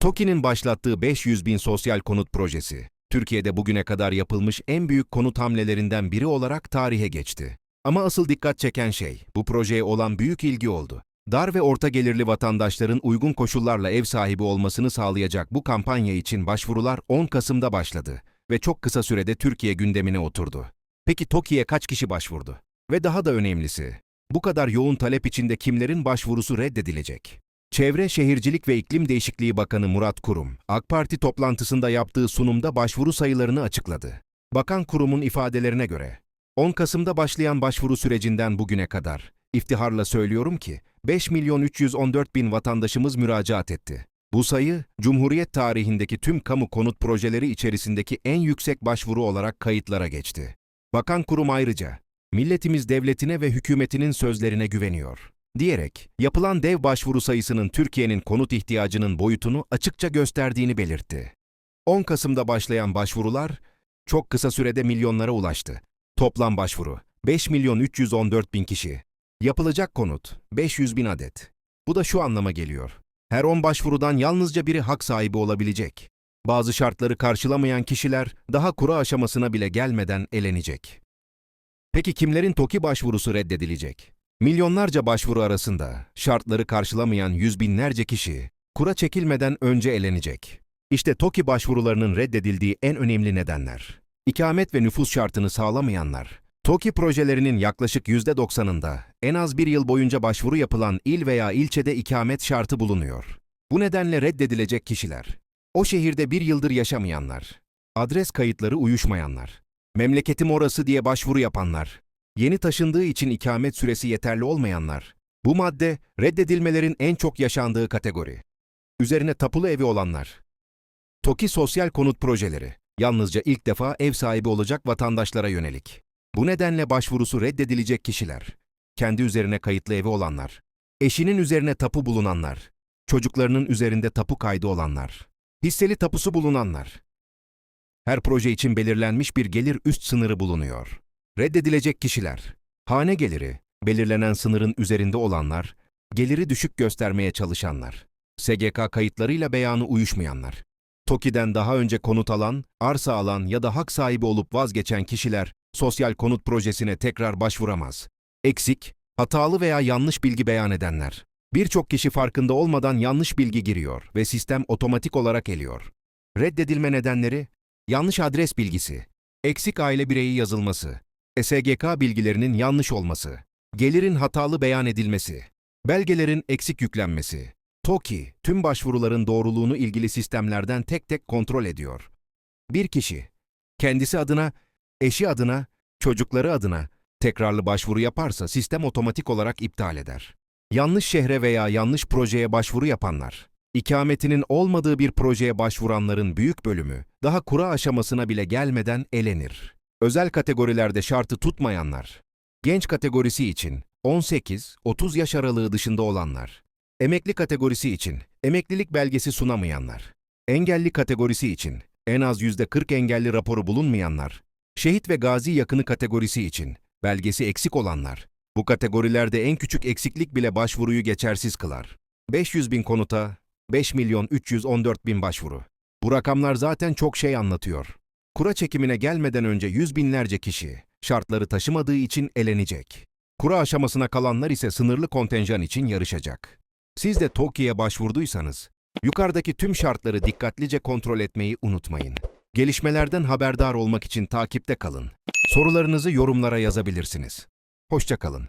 TOKİ'nin başlattığı 500 bin sosyal konut projesi, Türkiye'de bugüne kadar yapılmış en büyük konut hamlelerinden biri olarak tarihe geçti. Ama asıl dikkat çeken şey, bu projeye olan büyük ilgi oldu. Dar ve orta gelirli vatandaşların uygun koşullarla ev sahibi olmasını sağlayacak bu kampanya için başvurular 10 Kasım'da başladı ve çok kısa sürede Türkiye gündemine oturdu. Peki TOKİ'ye kaç kişi başvurdu? Ve daha da önemlisi, bu kadar yoğun talep içinde kimlerin başvurusu reddedilecek? Çevre Şehircilik ve İklim Değişikliği Bakanı Murat Kurum, AK Parti toplantısında yaptığı sunumda başvuru sayılarını açıkladı. Bakan Kurum'un ifadelerine göre, 10 Kasım'da başlayan başvuru sürecinden bugüne kadar, iftiharla söylüyorum ki, 5 milyon 314 bin vatandaşımız müracaat etti. Bu sayı, Cumhuriyet tarihindeki tüm kamu konut projeleri içerisindeki en yüksek başvuru olarak kayıtlara geçti. Bakan Kurum ayrıca, milletimiz devletine ve hükümetinin sözlerine güveniyor diyerek yapılan dev başvuru sayısının Türkiye'nin konut ihtiyacının boyutunu açıkça gösterdiğini belirtti. 10 Kasım'da başlayan başvurular çok kısa sürede milyonlara ulaştı. Toplam başvuru 5 milyon 314 bin kişi. Yapılacak konut 500 bin adet. Bu da şu anlama geliyor. Her 10 başvurudan yalnızca biri hak sahibi olabilecek. Bazı şartları karşılamayan kişiler daha kura aşamasına bile gelmeden elenecek. Peki kimlerin TOKİ başvurusu reddedilecek? Milyonlarca başvuru arasında şartları karşılamayan yüz binlerce kişi kura çekilmeden önce elenecek. İşte TOKİ başvurularının reddedildiği en önemli nedenler. İkamet ve nüfus şartını sağlamayanlar. TOKİ projelerinin yaklaşık %90'ında en az bir yıl boyunca başvuru yapılan il veya ilçede ikamet şartı bulunuyor. Bu nedenle reddedilecek kişiler. O şehirde bir yıldır yaşamayanlar. Adres kayıtları uyuşmayanlar. Memleketim orası diye başvuru yapanlar. Yeni taşındığı için ikamet süresi yeterli olmayanlar. Bu madde reddedilmelerin en çok yaşandığı kategori. Üzerine tapulu evi olanlar. TOKİ sosyal konut projeleri yalnızca ilk defa ev sahibi olacak vatandaşlara yönelik. Bu nedenle başvurusu reddedilecek kişiler. Kendi üzerine kayıtlı evi olanlar. Eşinin üzerine tapu bulunanlar. Çocuklarının üzerinde tapu kaydı olanlar. Hisseli tapusu bulunanlar. Her proje için belirlenmiş bir gelir üst sınırı bulunuyor. Reddedilecek kişiler, hane geliri, belirlenen sınırın üzerinde olanlar, geliri düşük göstermeye çalışanlar, SGK kayıtlarıyla beyanı uyuşmayanlar, TOKİ'den daha önce konut alan, arsa alan ya da hak sahibi olup vazgeçen kişiler sosyal konut projesine tekrar başvuramaz. Eksik, hatalı veya yanlış bilgi beyan edenler. Birçok kişi farkında olmadan yanlış bilgi giriyor ve sistem otomatik olarak eliyor. Reddedilme nedenleri, yanlış adres bilgisi, eksik aile bireyi yazılması, SGK bilgilerinin yanlış olması, gelirin hatalı beyan edilmesi, belgelerin eksik yüklenmesi. TOKİ, tüm başvuruların doğruluğunu ilgili sistemlerden tek tek kontrol ediyor. Bir kişi, kendisi adına, eşi adına, çocukları adına tekrarlı başvuru yaparsa sistem otomatik olarak iptal eder. Yanlış şehre veya yanlış projeye başvuru yapanlar, ikametinin olmadığı bir projeye başvuranların büyük bölümü daha kura aşamasına bile gelmeden elenir. Özel kategorilerde şartı tutmayanlar, genç kategorisi için 18-30 yaş aralığı dışında olanlar, emekli kategorisi için emeklilik belgesi sunamayanlar, engelli kategorisi için en az %40 engelli raporu bulunmayanlar, şehit ve gazi yakını kategorisi için belgesi eksik olanlar, bu kategorilerde en küçük eksiklik bile başvuruyu geçersiz kılar. 500 bin konuta 5 milyon 314 bin başvuru. Bu rakamlar zaten çok şey anlatıyor. Kura çekimine gelmeden önce yüz binlerce kişi şartları taşımadığı için elenecek. Kura aşamasına kalanlar ise sınırlı kontenjan için yarışacak. Siz de TOKİ'ye başvurduysanız, yukarıdaki tüm şartları dikkatlice kontrol etmeyi unutmayın. Gelişmelerden haberdar olmak için takipte kalın. Sorularınızı yorumlara yazabilirsiniz. Hoşça kalın.